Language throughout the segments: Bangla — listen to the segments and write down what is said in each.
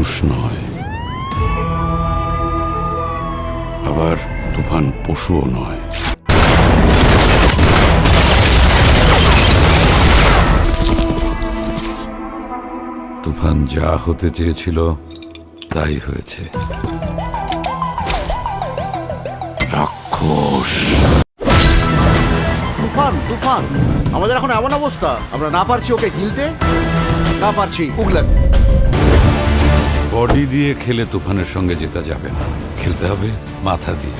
মানুষ নয়। আবার তুফান পশুও নয়। তুফান যা হতে চেয়েছিল, তাই হয়েছে। রাক্ষস! তুফান তুফান! আমাদের এখন এমন অবস্থা। আমরা না পারছি ওকে গিলতে, না পারছি উগলেন বডি দিয়ে খেলে তুফানের সঙ্গে জেতা যাবে না। খেলতে হবে মাথা দিয়ে।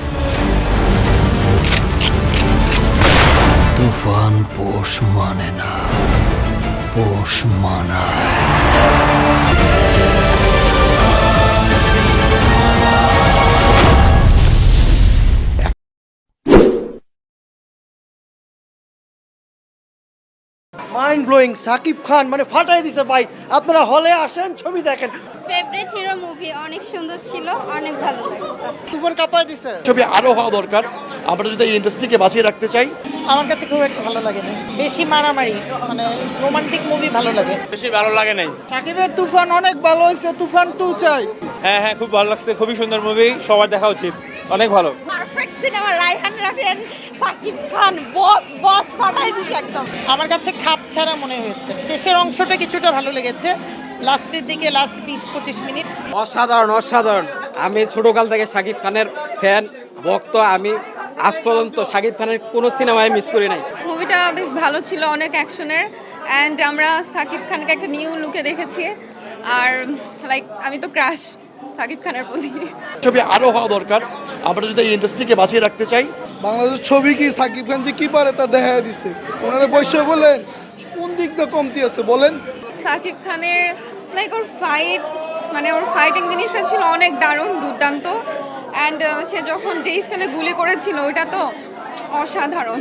তুফান পোষ মানে না, পোষ মানায়। মাইন্ড ব্লোয়িং সাকিব খান মানে ফাটাই দিছে ভাই আপনারা হলে আসেন ছবি দেখেন। ফেভারিট হিরো মুভি অনেক সুন্দর ছিল অনেক ভালো লাগছে। তুফান কাঁপায় দিছে। ছবি আরও হওয়া দরকার। আমরা যদি এই ইন্ডাস্ট্রিকে বাঁচিয়ে রাখতে চাই। আমার কাছে খুব একটা ভালো লাগে না। বেশি মারামারি মানে রোমান্টিক মুভি ভালো লাগে। বেশি ভালো লাগে নাই। সাকিবের তুফান অনেক ভালো হয়েছে তুফান টু চাই। হ্যাঁ হ্যাঁ খুব ভালো লাগছে। খুবই সুন্দর মুভি সবার দেখা উচিত। অনেক ভালো। Cinema Raihan Rafi Shakib Khan boss boss ফাটাই দিছে একদম। আমার কাছে খাপ ছাড়া মনে হয়েছে। শেষের অংশটা কিছুটা ভালো লেগেছে। লাস্টের দিকে লাস্ট বিশ পঁচিশ মিনিট। অসাধারণ অসাধারণ। আমি ছোটকাল থেকে শাকিব খানের ফ্যান ভক্ত। আমি আজ পর্যন্ত শাকিব খানের কোনো সিনেমায় মিস করি নাই। মুভিটা বেশ ভালো ছিল অনেক অ্যাকশনের অ্যান্ড আমরা সাকিব খানকে একটা নিউ লুকে দেখেছি। আর লাইক আমি তো ক্রাশ সাকিব খানের প্রতি। ছবি আরও হওয়া দরকার। আমরা যদি এই ইন্ডাস্ট্রিকে বাঁচিয়ে রাখতে চাই বাংলাদেশের ছবি কি সাকিব খান যে কি পারে তা দেখা দিছে। ওনারা বসে বলেন কোন দিকটা কমতি আছে বলেন। সাকিব খানের লাইক ওর ফাইট মানে ওর ফাইটিং জিনিসটা ছিল অনেক দারুণ দুর্দান্ত। অ্যান্ড সে যখন যেই স্টাইলে গুলি করেছিল ওইটা তো অসাধারণ।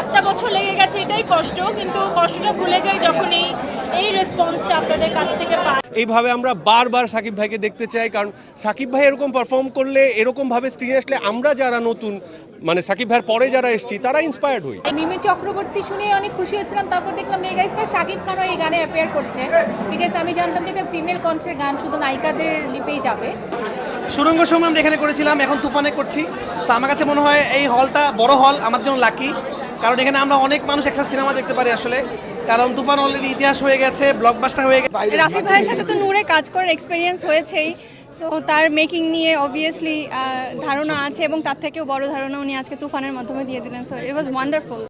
আটটা বছর লেগে গেছে এটাই কষ্ট কিন্তু কষ্টটা ভুলে যাই যখন এই এই রেসপন্সটা আপনাদের কাছ থেকে পাই। এইভাবে আমরা বারবার সাকিব ভাইকে দেখতে চাই কারণ সাকিব ভাই এরকম পারফর্ম করলে এরকম ভাবে স্ক্রিনে আসলে আমরা যারা নতুন মানে সাকিব ভাইয়ের পরে যারা এসেছি তারা ইন্সপায়ার্ড হই। মিমি চক্রবর্তী শুনে অনেক খুশি হয়েছিলাম তারপর দেখলাম মেগা স্টার শাকিব খানও এই গানে অ্যাপিয়ার করছে? বিকজ আমি জানতাম যে এটা ফিমেল কণ্ঠের গান শুধু নায়িকাদের লিপেই যাবে। সুরঙ্গ সময় আমরা এখানে করেছিলাম এখন তুফানে করছি। তো আমার কাছে মনে হয় এই হলটা বড় হল আমার জন্য লাকি কারণ এখানে আমরা অনেক মানুষ একসাথে সিনেমা দেখতে পারি আসলে। কারণ তুফান অলরেডি ইতিহাস হয়ে গেছে ব্লকবাস্টার হয়ে গেছে। রাফি ভাইয়ের সাথে তো নূরে কাজ করার এক্সপিরিয়েন্স হয়েছেই। সো তার মেকিং নিয়ে অবভিয়াসলি ধারণা আছে এবং তার থেকেও বড় ধারণা উনি আজকে তুফানের মাধ্যমে দিয়ে দিলেন। সো ইট ওয়াজ ওয়ান্ডারফুল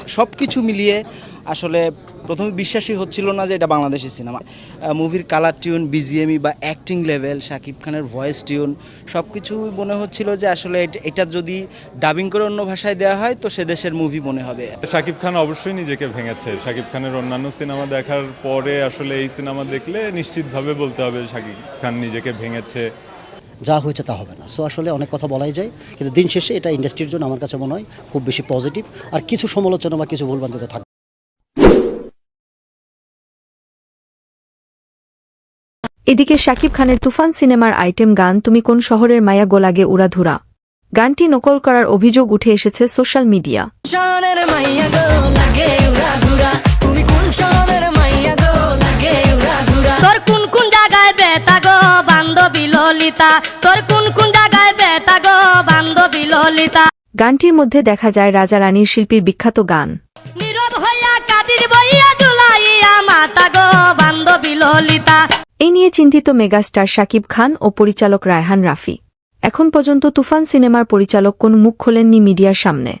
সব কিছু মিলিয়ে আসলে প্রথমে বিশ্বাসই হচ্ছিল না যে এটা বাংলাদেশি সিনেমা। মুভির কালার টিউন বিজিএমই বা অ্যাক্টিং লেভেল শাকিব খানের ভয়েস টিউন সব কিছু মনে হচ্ছিল যে আসলে এটা- এটা যদি ডাবিং করে অন্য ভাষায় দেওয়া হয় তো সে দেশের মুভি মনে হবে। শাকিব খান অবশ্যই নিজেকে ভেঙেছে। শাকিব খানের অন্যান্য সিনেমা দেখার পরে আসলে এই সিনেমা দেখলে নিশ্চিতভাবে বলতে হবে শাকিব খান নিজেকে ভেঙেছে। যা হয়েছে তা হবে না। সো আসলে অনেক কথা বলাই যায় কিন্তু দিন শেষে এটা ইন্ডাস্ট্রির জন্য আমার কাছে মনে হয় খুব বেশি পজিটিভ আর কিছু সমালোচনা বা কিছু ভুলভ্রান্তি থাকবে এদিকে শাকিব খানের তুফান সিনেমার আইটেম গান তুমি কোন শহরের মায়া গোলাগে উড়াধুরা গানটি নকল করার অভিযোগ উঠে এসেছে সোশ্যাল মিডিয়া। তোর কোন কোন জায়গায় বেতা গো বান্ধবী ললিতা? তোর কোন কোন জায়গায় বেতা গো বান্ধবী ললিতা? গানটির মধ্যে দেখা যায় রাজা রানীর শিল্পীর বিখ্যাত গান। নীরব হইয়া কাদির বইয়া জুলাইয়া মাতা গো বান্ধবী ললিতা। এই নিয়ে চিন্তিত মেগাস্টার শাকিব খান ও পরিচালক রায়হান রাফি। এখন পর্যন্ত তুফান সিনেমার পরিচালক কোন মুখ খোলেননি মিডিয়ার সামনে।